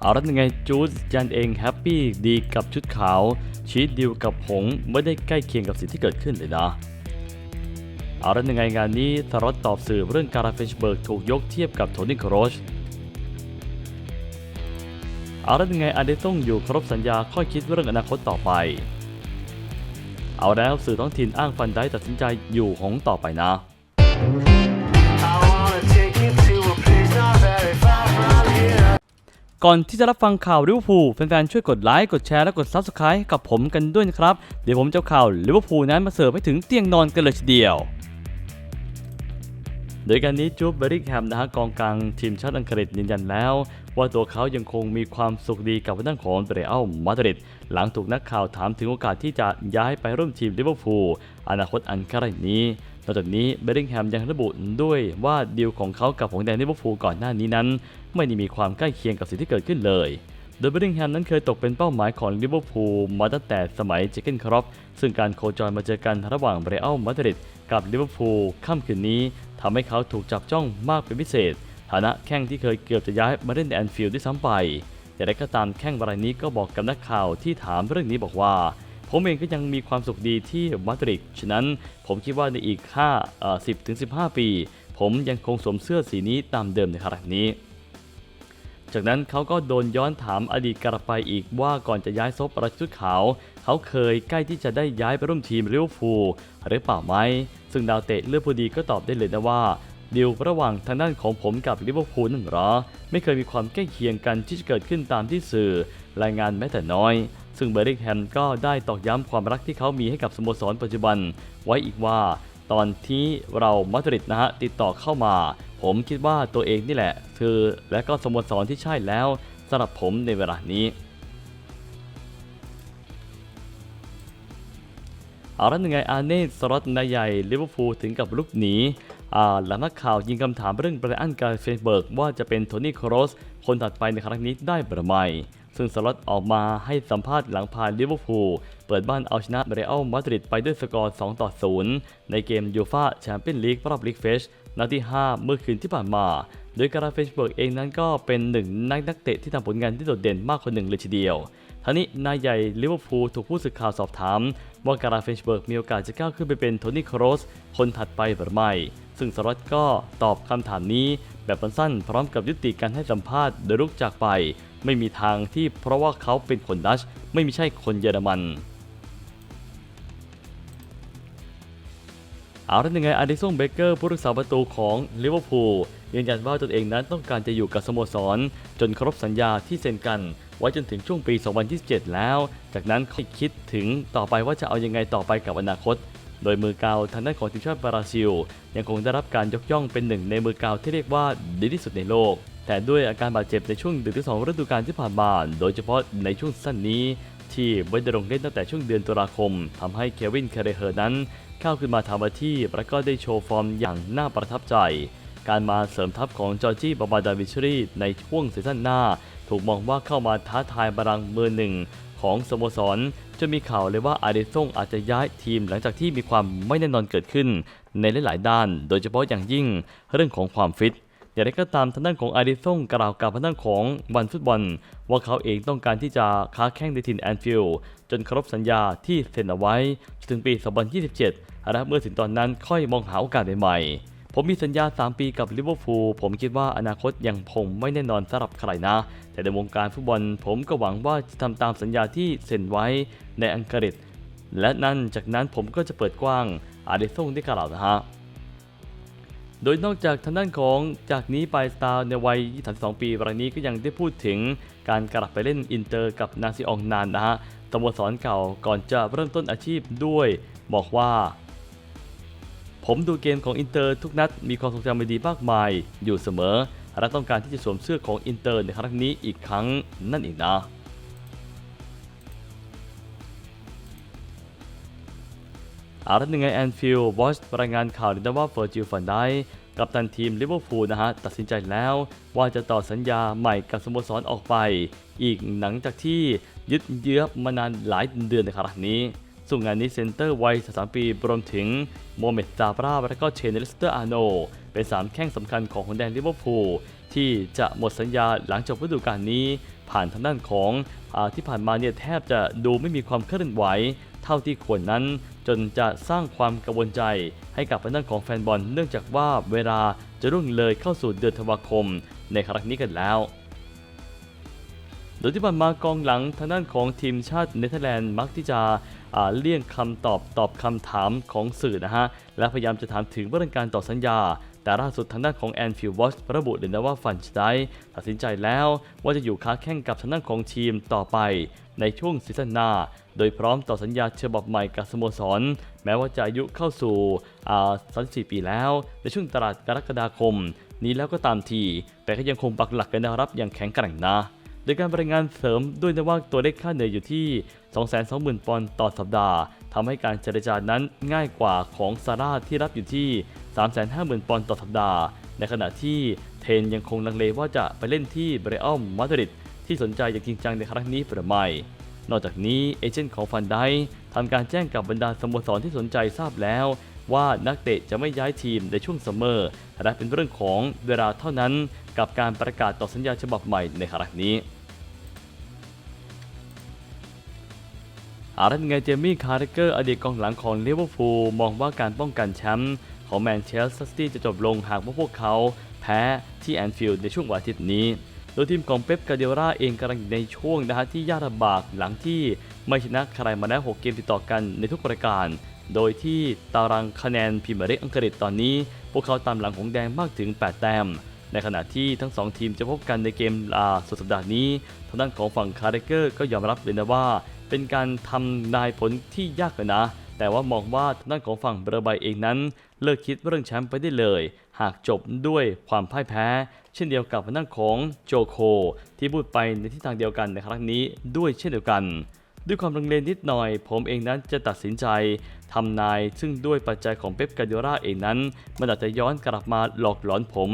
เอาละยังไงจูดยันเองแฮปปี้ดีกับชุดขาวชีตดิวกับผงไม่ได้ใกล้เคียงกับสิ่งที่เกิดขึ้นเลยนะเอาละยังไงงานนี้สรอตตอบสื่อเรื่องการาเฟนชเบิร์กถูกยกเทียบกับโทนี่โครชเอาละยังไงอาเดต้องอยู่ครบสัญญาค่อยคิดเรื่องอนาคตต่อไป เอาแล้วสื่อท้องถิ่นอ้างฟันได้ตัดสินใจอยู่หงต่อไปนะ ก่อนที่จะรับฟังข่าวลิเวอร์พูลแฟนๆ ช่วยกดไลค์ กดแชร์ และกด Subscribe กับผมกันด้วยนะครับ เดี๋ยวผมจะข่าวลิเวอร์พูลนั้นมาเสิร์ฟให้ถึงเตียงนอนกันเลยทีเดียว โดยการนี้จูบเบริกแฮมนะฮะกองกลางทีมชาติอังกฤษยืนยันแล้ว ว่าตัวเขายังคงมีความสุขดีกับด้านของเรอัลมาดริดหลังถูกนักข่าวถามถึงโอกาสที่จะย้ายไปร่วมทีมลิเวอร์พูลอนาคตอันใกล้นี้นอกจากนี้เบริงแฮมยังระบุด้วยว่าดีลของเขากับหงแดงลิเวอร์พูลก่อนหน้านี้นั้น ไม่ได้มีความใกล้เคียงกับสิ่งที่เกิดขึ้นเลย โดยเบริงแฮมนั้นเคยตกเป็นเป้าหมายของลิเวอร์พูลมาตั้งแต่สมัยเจเกนครอปซึ่งการโคจรมาเจอกันระหว่างเรอัลมาดริดกับลิเวอร์พูลค่ำคืนนี้ทำให้เขาถูกจับจ้องมากเป็นพิเศษ ฐานะแข้งที่เคยเกือบจะย้ายมาเล่นในแอนฟิลด์ด้วยซ้ำไปแต่ได้ก็ตามแข้งรายนี้ก็บอกกับนักข่าวที่ถามเรื่องนี้บอกว่า ผมเองก็ยังมีความสุขดีที่มาดริดฉะนั้นผมคิดว่าในอีก5-10-15 ปี ผมยังคงสวมเสื้อสีนี้ตามเดิมในขณะนี้ จากนั้นเขาก็โดนย้อนถามอดีตกลับไปอีกว่าก่อนจะย้ายซบประชุดขาว เขาเคยใกล้ที่จะได้ย้ายไปร่วมทีมลิเวอร์พูลหรือเปล่าไหม ซึ่งดาวเตะเลือดพูดีก็ตอบได้เลยนะว่าดีลระหว่างทางด้านของผมกับลิเวอร์พูลนั่นหรอ ไม่เคยมีความใกล้เคียงกันที่จะเกิดขึ้นตามที่สื่อ รายงานแม้แต่น้อย ซึ่งเบอร์ริงแฮมก็ได้ตอกย้ำความรักที่เขามีให้กับสโมสรปัจจุบัน ไว้อีกว่า ตอนที่เรามาดริดนะฮะติดต่อเข้ามา ผมคิดว่าตัวเองนี่แหละ คือและก็สโมสรที่ใช่แล้วสำหรับผมในเวลานี้เอาละยังไงอาเน่สล็อตนายใหญ่ลิเวอร์พูลถึงกับลุกหนีอ่าหลังนักข่าวยิงคำถามเรื่องไบรอันการเฟนเบิร์กว่าจะเป็นโทนี่โครสคนถัดไปในครั้งนี้ได้หรือไม่ซึ่งสล็อตออกมาให้สัมภาษณ์หลังพาลิเวอร์พูลเปิดบ้านเอาชนะเรอัลมาดริดไปด้วยสกอร์ 2 ต่อ 0 ในเกมยูฟาแชมเปี้ยนลีกรอบลีกเฟช นัดที่ 5 เมื่อคืนที่ผ่านมา โดยการาเฟนเบิร์กเองนั้นก็เป็นหนึ่งนักนักเตะที่ทำผลงานที่โดดเด่นมากคนหนึ่งเลยทีเดียวทั้งนี้นายใหญ่ลิเวอร์พูลถูกผู้สื่อข่าวสอบถาม ว่าการาเฟนเบิร์กมีโอกาสจะก้าวขึ้นไปเป็นโทนี่ครสคนถัดไปหรือไม่ ซึ่งสล็อตก็ตอบคำถามนี้ แบบสั้นๆพร้อมกับยุติการให้สัมภาษณ์โดยลุกจากไป ไม่มีทางที่เพราะว่าเขาเป็นคนดัช ไม่มีใช่คนเยอรมัน เอาละยังไงอาริซงเบเกอร์ผู้รักษาประตูของลิเวอร์พูลยืนยันว่าตนเองนั้นต้องการจะอยู่กับสโมสร จนครบสัญญาที่เซ็นกัน ไว้จนถึงช่วงปี 2027 แล้ว จากนั้นค่อยคิดถึงต่อไปว่าจะเอายังไงต่อไปกับอนาคต โดยมือเกาทางด้านของทีมชาติบราซิล ยังคงได้รับการยกย่องเป็นหนึ่งในมือเกาที่เรียกว่าดีที่สุดในโลก แต่ด้วยอาการบาดเจ็บในช่วงดึกที่สองฤดูกาลที่ผ่านมาโดยเฉพาะในช่วงสั้นนี้ที่ไม่ได้ลงเล่นตั้งแต่ช่วงเดือนตุลาคมทำให้เควินคาเรเฮอร์นั้น เข้าขึ้นมาทำหน้าที่และก็ได้โชว์ฟอร์มอย่างน่าประทับใจ การมาเสริมทัพของจอร์จี้บาบาดาวิชรีในช่วงซีซั่นหน้า ถูกมองว่าเข้ามาท้าทายบารังก์มือหนึ่งของสโมสรจะมีข่าวเลยว่าอาริซงอาจจะย้ายทีมหลังจากที่มีความไม่แน่นอนเกิดขึ้นในหลาย ๆ ด้าน โดยเฉพาะอย่างยิ่งเรื่องของความฟิต อย่างไรก็ตามทางด้านของอาริซงกล่าวกับทางด้านของวันฟุตบอล ว่าเขาเองต้องการที่จะค้าแข่งในถิ่นแอนฟิลด์จนครบสัญญาที่เซ็นเอาไว้จนถึงปี 2027และเมื่อถึงตอนนั้นค่อยมองหาโอกาสใหม่ๆผมมีสัญญา 3 ปีกับลิเวอร์พูล ผมคิดว่าอนาคตยังคงไม่แน่นอนสำหรับใครนะ แต่ในวงการฟุตบอลผมก็หวังว่าจะทำตามสัญญาที่เซ็นไว้ในอังกฤษ และนั่นจากนั้นผมก็จะเปิดกว้างอาริซงได้กล่าวนะฮะ โดยนอกจากทางด้านของจากนี้ไปสตาร์ในวัย 22 ปีรายนี้ก็ยังได้พูดถึงการกลับไปเล่นอินเตอร์กับนาซิอองนานนะฮะสโมสรเก่าก่อนจะเริ่มต้นอาชีพด้วย บอกว่า ผมดูเกมของอินเตอร์ทุกนัดมีความทรงจำดีมากมายอยู่เสมอ และต้องการที่จะสวมเสื้อของอินเตอร์ในครั้งนี้อีกครั้งนั่นเองนะ อาละหนึ่งไงแอนฟิลด์วอชรายงานข่าวนะว่าเฟอร์จิลฟันได้กับตันทีมลิเวอร์พูลนะฮะ ตัดสินใจแล้วว่าจะต่อสัญญาใหม่กับสโมสรออกไป อีกหลังจากที่ยึดเยื้อมานานหลายเดือนในขณะนี้ส่วนงานนี้เซนเตอร์วัย33ปีรวมถึงโมเมดซาบราและก็เชนเนลสเตอร์อาโน เป็น 3 แข้งสำคัญของคนแดนลิเวอร์พูลที่จะหมดสัญญาหลังจบฤดูกาลนี้ ผ่านทางด้านของอที่ผ่านมาเนี่ยแทบจะดูไม่มีความเคลื่อนไหว เท่าที่ควรนั้น จนจะสร้างความกังวลใจให้กับทางด้านของแฟนบอล เนื่องจากว่าเวลาจะรุ่งเลยเข้าสู่เดือนธันวาคมในครั้งนี้กันแล้ว โดยที่ผ่านมากองหลังทางด้านของทีมชาติเนเธอร์แลนด์มักที่จะเลี่ยงคำตอบตอบคำถามของสื่อนะฮะ และพยายามจะถามถึงเรื่องการต่อสัญญา แต่ล่าสุดทางด้านของแอนฟิลด์วอชระบุเลยนะว่าฟันชไดตัดสินใจแล้วว่าจะอยู่ค้าแข่งกับทางด้านของทีมต่อไป ในช่วงซีซั่นหน้า โดยพร้อมต่อสัญญาฉบับใหม่กับสโมสร แม้ว่าจะอายุเข้าสู่อ่า34 ปีแล้ว ในช่วงตลาดกรกฎาคม นี้แล้วก็ตามที แต่ก็ยังคงปักหลักกันนะครับอย่างแข็งแกร่งนะโดยการรายงานเสริมด้วยนะว่าตัวเลขค่าเหนื่อยอยู่ที่ 220,000 ปอนด์ต่อสัปดาห์ ทำให้การเจรจานั้นง่ายกว่าของซาร่าที่รับอยู่ที่ 350,000 ปอนด์ต่อสัปดาห์ ในขณะที่เทนยังคงลังเลว่าจะไปเล่นที่เบรอัลมาดริดที่สนใจอย่างจริงจังในครั้งนี้หรือไม่ นอกจากนี้เอเจนต์ของฟันไดทำการแจ้งกับบรรดาสโมสรที่สนใจทราบแล้ว ว่านักเตะจะไม่ย้ายทีมในช่วงซัมเมอร์และเป็นเรื่องของเวลาเท่านั้นกับการประกาศต่อสัญญาฉบับใหม่ในครั้งนี้ อารันไงเจมี่คาร์เกอร์อดีตกองหลังของลิเวอร์พูลมองว่าการป้องกันแชมป์ของแมนเชสเตอร์ซิตี้จะจบลงหากว่าพวกเขาแพ้ที่แอนฟิลด์ในช่วงวันอาทิตย์นี้ โดยทีมของเป๊ปกาเดียร่าเองกำลังอยู่ในช่วงนะฮะที่ยากลำบากหลังที่ไม่ชนะใครมาแล้ว6เกมติดต่อกันในทุกปรายการ โดยที่ตารางคะแนนพรีเมียร์ลีกอังกฤษตอนนี้ พวกเขาตามหลังของแดงมากถึง 8 แต้มในขณะที่ทั้ง 2 ทีมจะพบกันในเกมลาสุดสัปดาห์นี้ ทางด้านของฝั่งคาร์เกอร์ก็ยอมรับเลยนะว่า เป็นการทำนายผลที่ยากเลยนะ แต่ว่ามองว่าทางด้านของฝั่งเบอร์ใบเองนั้น เลิกคิดเรื่องแชมป์ไปได้เลย หากจบด้วยความพ่ายแพ้ เช่นเดียวกับทางด้านของโจโค ที่พูดไปในทิศทางเดียวกันในครั้งนี้ด้วยเช่นเดียวกันด้วยความลังเลนิดหน่อย ผมเองนั้นจะตัดสินใจทำนาย ซึ่งด้วยปัจจัยของเป๊ปกาโดราเองนั้น มันอาจจะย้อนกลับมาหลอกหลอนผม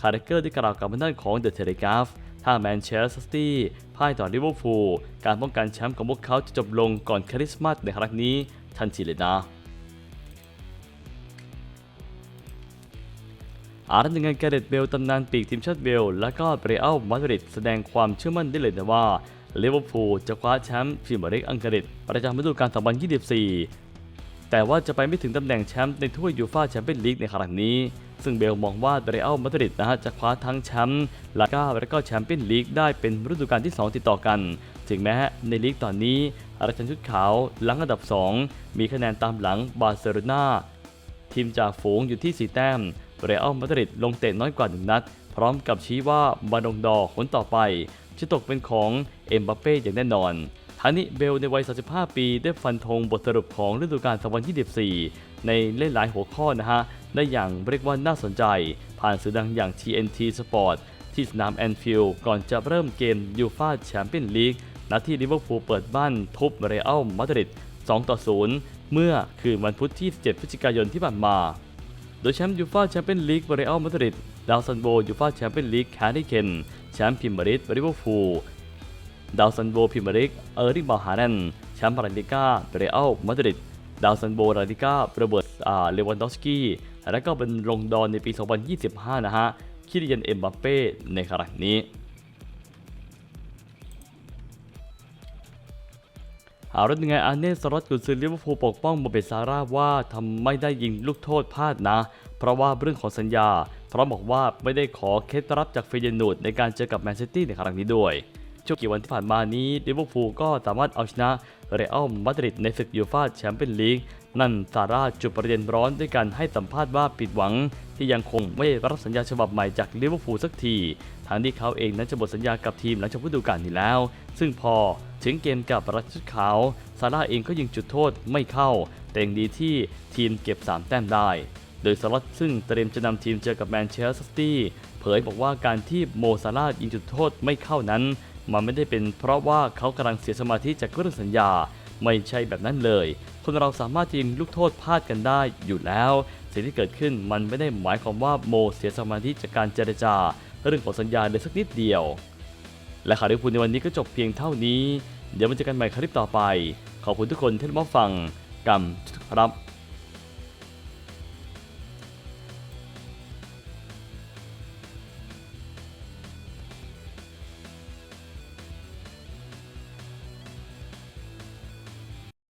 คาร์เกอร์ได้กล่าวกับทางด้านของเดอะเทเลกราฟ ถ้าแมนเชสเตอร์ซิตี้พ่ายต่อลิเวอร์พูลการป้องกันแชมป์ของพวกเขาจะจบลงก่อนคริสต์มาสในครั้งนี้ทันทีเลยนะอาร์เซนอลแกเรตเบลตำนานปีกทีมชาติเบล และก็เรอัลมาดริดแสดงความเชื่อมั่นได้เลยนะว่าลิเวอร์พูลจะคว้าแชมป์พรีเมียร์ลีกอังกฤษประจำฤดูกาล 2024 แต่ว่าจะไปไม่ถึงตำแหน่งแชมป์ในถ้วยยูฟ่าแชมเปี้ยนลีกในครั้งนี้ ซึ่งเบลมองว่าเรอัลมาดริดนะฮะจะคว้าทั้งแชมป์ลาก้าและก็แชมเปี้ยนลีกได้เป็นฤดูกาลที่ 2 ติดต่อกัน ถึงแม้ในลีกตอนนี้อาร์เซนอลชุดขาวหลังอันดับ 2 มีคะแนนตามหลังบาร์เซโลนาทีมจากฝูงอยู่ที่ 4 แต้มเรอัลมาดริดลงเตะน้อยกว่า 1 นัด พร้อมกับชี้ว่าบาลงดอคนต่อไป จะตกเป็นของเอ็มบัปเป้อย่างแน่นอนทานี้เบลในวัย 35 ปี ได้ฟันธงบทสรุปของฤดูกาล2024 ในเล่นหลายหัวข้อนะฮะ ได้อย่างเรียกว่าน่าสนใจ ผ่านสื่อดังอย่าง TNT Sport ที่สนามแอนฟิลด์ก่อนจะเริ่มเกมยูฟาแชมเปี้ยนลีกนัดที่ลิเวอร์พูลเปิดบ้านทุบเรอัลมาดริด2ต่อ0เมื่อคืนวันพุธที่7พฤศจิกายนที่ผ่านมา โดยแชมป์ยูฟ่าแชมเปี้ยนลีกเรอัลมาดริดดาวซันโบยูฟ่าแชมเปี้ยนลีกแคริเคนแชมป์พรีเมียร์ลีกลิเวอร์พูลดาวซันโบพรีเมียร์ลีกเออร์ริงบาฮานันแชมป์ลาลิก้าเรอัลมาดริดดาวซันโบลาลิก้าโรเบิร์ตอ่าเลวันดอฟสกี้ และก็เป็นลงดอนในปี 2025 นะฮะคิริยันเอ็มบัปเป้ในครั้งนี้เอาแล้วยังไงอาเน่สล็อตกุนซือลิเวอร์พูลปกป้องโมเบซาร่าว่าทำไม่ได้ยิงลูกโทษพลาดนะ เพราะว่าเรื่องของสัญญา พราะบอกว่าไม่ได้ขอเคล็ดลับจากเฟยนูดในการเจอกับแมนซิตี้ในครั้งนี้ด้วย ช่วงกี่วันที่ผ่านมานี้ลิเวอร์พูลก็สามารถเอาชนะเรอัลมาดริดในศึกยูฟ่าแชมเปี้ยนลีก นั่นซาร่าจุดประเด็นร้อนด้วยการให้สัมภาษณ์ว่าปิดหวัง ที่ยังคงไม่รับสัญญาฉบับใหม่จากลิเวอร์พูลสักทีทางที่เขาเองนั้นจะหมดสัญญากับทีมหลังจบฤดูกาลนี้แล้ว ซึ่งพอถึงเกมกับรัชชุดขาวซาร่าเองก็ยิงจุดโทษไม่เข้า แต่ยังดีที่ทีมเก็บ 3 แต้มได้ โดยสล็อตซึ่งเตรียมจะนำทีมเจอกับแมนเชสเตอร์ซิตี้เผยบอกว่าการที่โมซาร่ายิงจุดโทษไม่เข้านั้น มันไม่ได้เป็นเพราะว่าเขากำลังเสียสมาธิจากเรื่องสัญญาไม่ใช่แบบนั้นเลย คนเราสามารถยิงลูกโทษพลาดกันได้อยู่แล้ว สิ่งที่เกิดขึ้นมันไม่ได้หมายความว่าโมเสียสมาธิจากการเจรจา เรื่องของสัญญาเลยสักนิดเดียว และข่าวลิเวอร์พูลในวันนี้ก็จบเพียงเท่านี้ เดี๋ยวมาเจอกันใหม่คลิปต่อไป ขอบคุณทุกคนที่รับฟังกรรมครับ